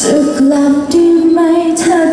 จะกลับดีไหมเธอ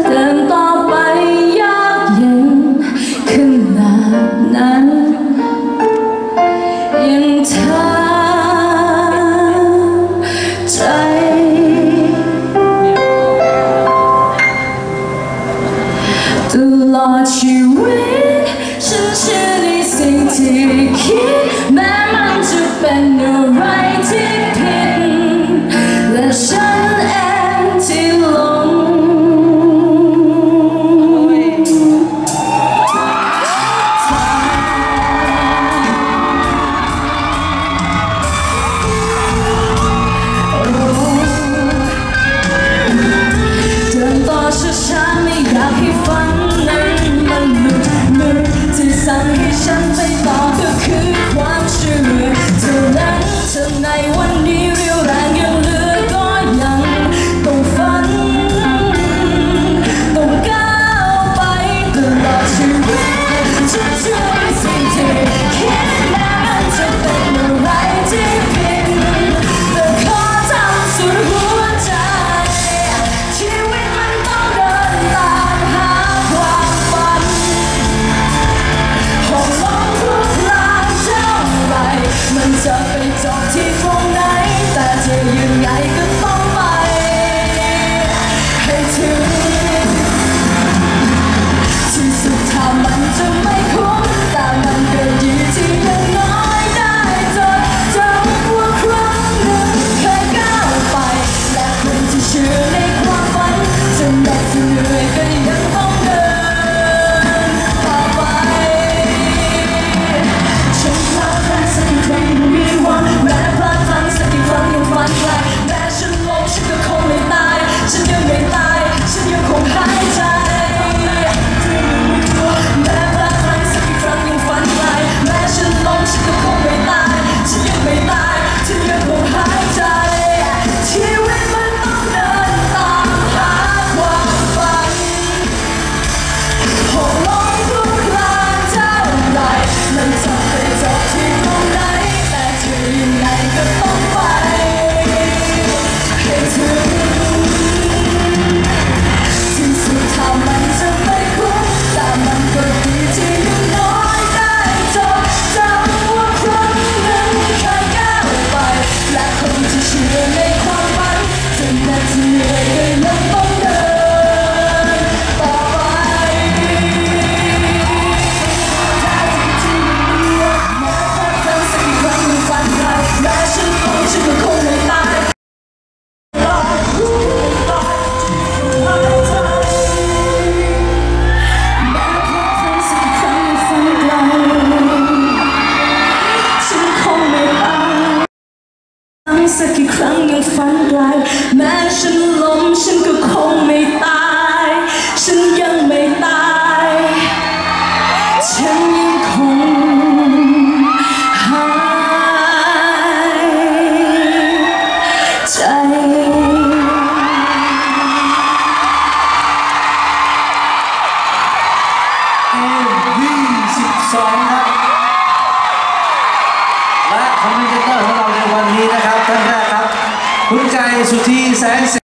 สักกี่ครั้งยังฝันไกลแม้ฉันล้มฉันก็คงไม่ตาย sutil, ¿sabes?